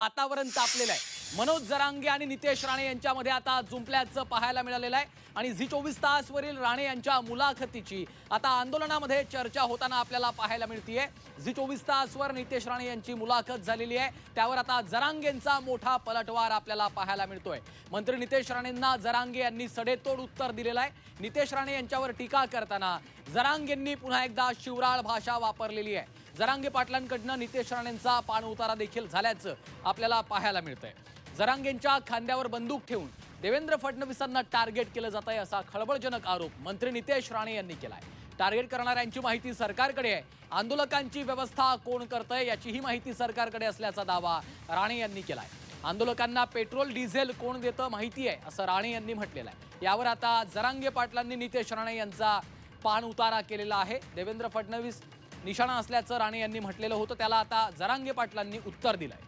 वातावरण तापलेलं आहे. मनोज जरांगे आणि नितेश राणे यांच्यामध्ये आता जुंपल्याचं पाहायला मिळालेलं आहे. आणि झी चोवीस तासवरील राणे यांच्या मुलाखतीची आता आंदोलनामध्ये चर्चा होताना आपल्याला पाहायला मिळतीये. झी चोवीस तासवर नितेश राणे यांची मुलाखत झालेली आहे. त्यावर आता जरांगेंचा मोठा पलटवार आपल्याला पाहायला मिळतोय. मंत्री नितेश राणेंना जरांगे यांनी सडेतोड उत्तर दिलेलं आहे. नितेश राणे यांच्यावर टीका करताना जरांगेंनी पुन्हा एकदा शिवराळ भाषा वापरलेली आहे. जरांगे पाटलांकडनं नितेश राणेंचा पाण उतारा देखील झाल्याचं आपल्याला पाहायला मिळतंय. जरांगेंच्या खांद्यावर बंदूक ठेवून देवेंद्र फडणवीसांना टार्गेट केलं जात आहे असा खळबळजनक आरोप मंत्री नितेश राणे यांनी केलाय. टार्गेट करणाऱ्यांची माहिती सरकारकडे आहे. आंदोलकांची व्यवस्था कोण करतंय याचीही माहिती सरकारकडे असल्याचा दावा राणे यांनी केलाय. आंदोलकांना पेट्रोल डिझेल कोण देतं माहिती आहे असं राणे यांनी म्हटलेलं आहे. यावर आता जरांगे पाटलांनी नितेश राणे यांचा पाण उतारा केलेला आहे. देवेंद्र फडणवीस निशाणा असल्याचं राणे यांनी म्हटलेलं होतं. त्याला आता जरांगे पाटलांनी उत्तर दिलंय.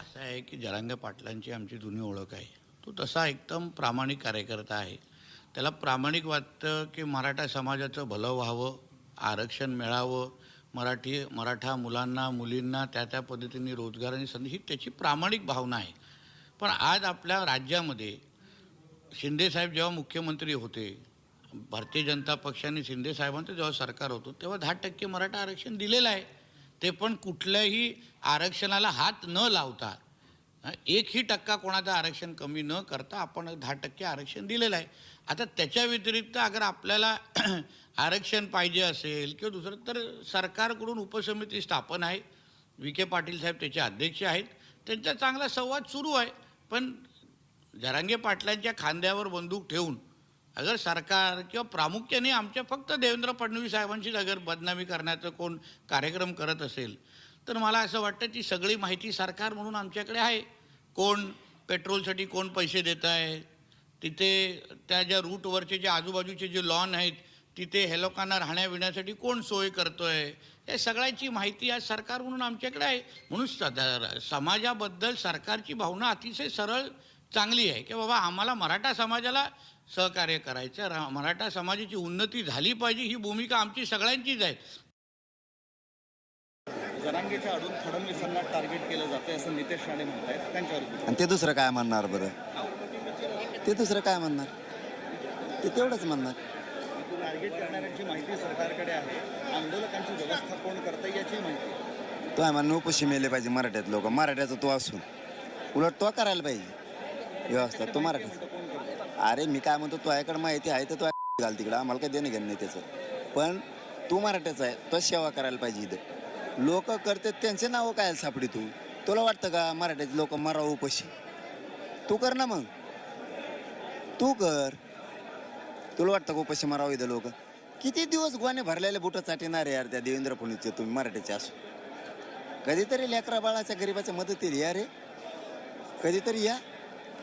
असं आहे की जरांगे पाटलांची आमची जुनी ओळख आहे. तो तसा एकदम प्रामाणिक कार्यकर्ता आहे. त्याला प्रामाणिक वाटतं की मराठा समाजाचं भलं व्हावं आरक्षण मिळावं मराठी मराठा मुलांना मुलींना त्या त्या पद्धतीने आणि संधी ही त्याची प्रामाणिक भावना आहे. पण आज आपल्या राज्यामध्ये शिंदेसाहेब जेव्हा मुख्यमंत्री होते भारतीय जनता पक्षाने शिंदेसाहेबांचं जेव्हा सरकार होतं तेव्हा दहा टक्के मराठा आरक्षण दिलेलं आहे. ते पण कुठल्याही आरक्षणाला हात न लावता एकही टक्का कोणाचं आरक्षण कमी न करता आपण दहा टक्के आरक्षण दिलेलं आहे. आता त्याच्या व्यतिरिक्त अगर आपल्याला आरक्षण पाहिजे असेल किंवा दुसरं तर सरकारकडून उपसमिती स्थापन आहे. विखे पाटील साहेब त्याचे अध्यक्ष आहेत. त्यांचा चांगला संवाद सुरू आहे. पण जरांगे पाटलांच्या खांद्यावर बंदूक ठेवून अगर सरकार किंवा प्रामुख्याने आमच्या फक्त देवेंद्र फडणवीस साहेबांचीच अगर बदनामी करण्याचं कोण कार्यक्रम करत असेल तर मला असं वाटतं ती सगळी माहिती सरकार म्हणून आमच्याकडे आहे. कोण पेट्रोलसाठी कोण पैसे देत आहे तिथे त्या ज्या रूटवरचे जे आजूबाजूचे जे लॉन आहेत तिथे हे लोकांना राहण्याबिण्यासाठी कोण सोय करतो आहे या सगळ्याची माहिती आज सरकार म्हणून आमच्याकडे आहे. म्हणून सदा- समाजाबद्दल सरकारची भावना अतिशय सरळ चांगली आहे की बाबा आम्हाला मराठा समाजाला सहकार्य करायचं मराठा समाजाची उन्नती झाली पाहिजे ही भूमिका आमची सगळ्यांचीच आहे. जरांगेच्या अडून फडणवीसांना टार्गेट केलं जातंय असं नितेश राणे म्हणतायत. त्यांच्यावर आणि ते दुसरं काय म्हणणार बरं? ते दुसरं काय म्हणणार? ते तेवढंच म्हणणार. टार्गेट करणाऱ्यांची माहिती सरकारकडे आहे. आंदोलकांची व्यवस्था कोण करतं याची माहिती. तो आहे म्हणून उपाशी मेले पाहिजे मराठ्यात लोक. मराठ्याचा तो असून. उलट तो करायला पाहिजे. व्यवस्था. तो मराठ्याचा अरे मी काय म्हणतो तो याकडे माहिती आहे तर तो घाल तिकडं. आम्हाला काही देणं घेणं नाही त्याचं. पण तू मराठ्याचा आहे तो सेवा करायला पाहिजे इथं. लोक करतात त्यांचे नावं काय सापडी तू? तुला वाटतं का मराठ्याचे लोक मराव उपाशी? तू कर ना मग. तू कर. तुला वाटतं का उपाशी मराव इथं लोक? किती दिवस गुवाने भरलेले बुटं चाटिणार यार त्या देवेंद्र फडणवीसचे तुम्ही मराठीचे असो. कधीतरी लेकरा बाळाच्या गरीबाच्या मदतीला या रे. कधीतरी या.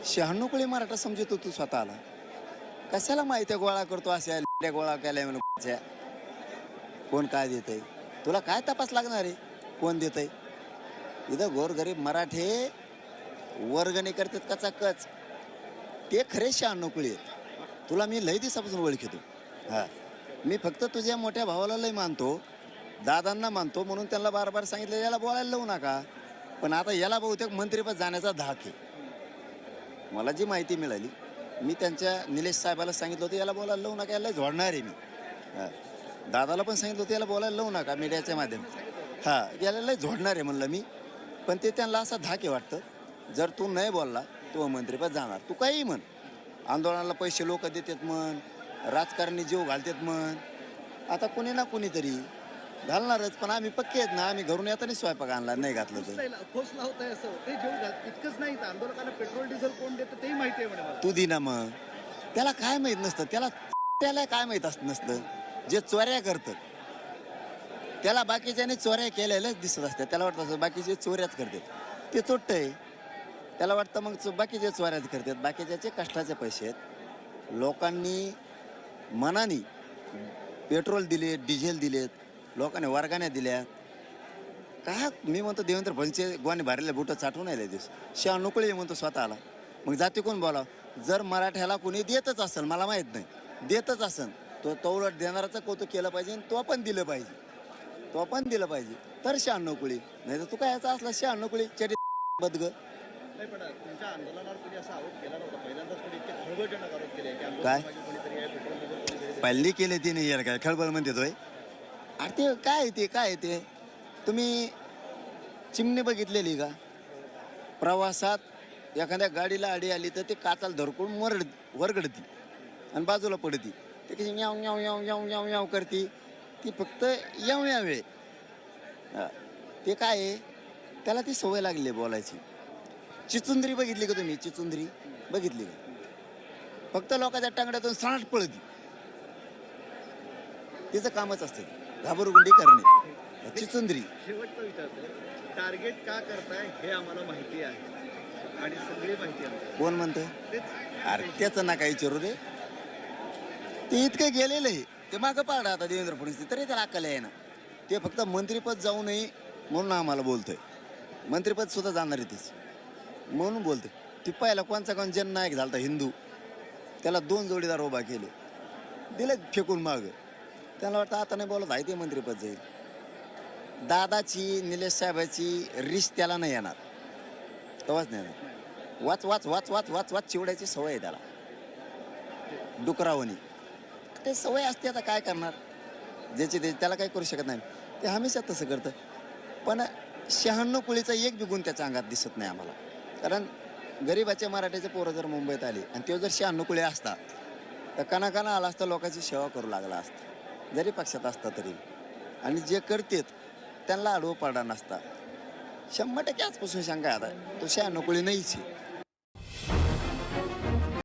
शहाण्णव कुळे मराठा समजतो तू स्वतःला. कशाला माहिती गोळा करतो अशा गोळा केल्या म्हणून कोण काय देत आहे तुला काय तपास लागणार आहे? कोण देत आहे इथं गोरगरीब मराठे वर्गणी करतात कचा कच. ते खरे शहाण्णव कुळी आहेत. तुला मी लय दिवसापासून ओळखितो. हां. मी फक्त तुझ्या मोठ्या भावाला लय मानतो दादांना मानतो म्हणून त्यांना बार बार सांगितलं याला बोलायला लावू नका. पण आता याला बहुतेक मंत्रीपद जाण्याचा धाक आहे. मला जी माहिती मिळाली मी त्यांच्या निलेश साहेबाला सांगितलं होतं याला बोलायला लावू नका याला झोडणार आहे मी. हां. दादाला पण सांगितलं होतं याला बोलायला लावू नका मीडियाच्या माध्यम हां याला लय झोडणार आहे म्हणलं मी. पण ते त्यांना असा धाके वाटतं जर तू नाही बोलला तो मंत्रीपद जाणार. तू काही म्हण. आंदोलनाला पैसे लोक देतात म्हण राजकारणी जीव घालतात म्हण. आता कुणी ना कुणीतरी घालणारच पण आम्ही पक्के आहेत ना आम्ही घरून येताना स्वयंपाक आणला नाही घातलं तर. ठोस लावताय असं ते जेव घाल इतकंच नाही तर आंदोलकांना पेट्रोल डिझेल कोण देतं तेही माहिती आहे म्हणे मला. तू दिना मग. त्याला काय माहीत नसतं त्याला त्याला काय माहीत असत नसतं. जे चोऱ्या करतात त्याला बाकीच्याने चोऱ्या केलेल्याच दिसत असतात त्याला वाटतं असं बाकीचे चोऱ्याच करतात. ते चोट्ट आहे. त्याला वाटतं मग चो- बाकीचे चोऱ्याच करतात बाकीच्याचे कष्टाचे पैसे आहेत. लोकांनी मनाने पेट्रोल दिले डिझेल दिलेत लोकांनी वर्गाने दिल्या. काय मी म्हणतो देवेंद्र फडणवीसचे गोवाने भरलेले बुटं चाटून आले दिवस. शहा नुकळे म्हणतो स्वतःला. मग जाती कोण बोला जर मराठ्याला कोणी देतच असेल मला माहीत नाही. देतच असेल तो तो उलट देणाराचं कौतुक केलं पाहिजे आणि तो पण दिलं पाहिजे. तो पण दिलं पाहिजे. तर शहाण्णव कुळी नाही तर तू काय याचा असला शहाण्णव कुळी चटी बदग. की काय? पहिली केले तिने यार काय खळबळ म्हणते तोय? अरे ते काय येते ते काय येते ते? तुम्ही चिमणी बघितलेली का? प्रवासात एखाद्या गाडीला अडी आली तर ते काचाला धरकून मरड वरगडती आणि बाजूला पडती. ते कशी याव याव याव याव याव याव करती. ती फक्त याव याव आहे. ते काय आहे? त्याला ती सवय लागली आहे बोलायची. चिचुंदरी बघितली का तुम्ही? चिचुंदरी बघितली का? फक्त लोकांच्या टांगड्यातून सणाट पळती. तिचं कामच असते घाबरगुंडी करणे. चिचुंदरी शेवटचं विचारतो टार्गेट का करताय हे आम्हाला माहिती आहे. आणि सगळी माहिती आहे. कोण म्हणतं तेच. अरे त्याचं नका विचारू रे? ते इतकं गेलेलं आहे. ते मागं पाडा आता देवेंद्र फडणवीस. तरी त्याला अक्कल आहे ना. ते फक्त मंत्रीपद जाऊ नये म्हणून आम्हाला बोलतोय. मंत्रीपद सुद्धा जाणार आहे तेच. म्हणून बोलतोय. ती पहिला कोणचा कोण जननायक झालता हिंदू. त्याला दोन जोडीदार उभा केले. दिले फेकून माग. त्यांना वाटतं आता नाही बोलत आहे ते मंत्रीपद जाईल. दादाची निलेश साहेबाची रिश त्याला नाही येणार. तेव्हाच नाही येणार. वाच वाच वाच वाच वाच वाच चिवडायची सवय आहे त्याला. डुकरावणी. ते सवय असते आता काय करणार? ज्याचे ते त्याला काही करू शकत नाही. ते हमेशा तसं करतं. पण शहाण्णव कुळीचा एक बी गुण त्याच्या अंगात दिसत नाही आम्हाला. कारण गरीबाच्या मराठीचे पोरं जर मुंबईत आली आणि ते जर शहाण्णव कुळे असता तर कणाकणा आला असता लोकांची सेवा करू लागला असता. जरी पक्षात असता तरी. आणि जे करतेत त्यांना आडवं पाडा नसता. शंभर टक्के आजपासून शंका आहे आता. तो शहाण्णव कुळी नाहीच आहे.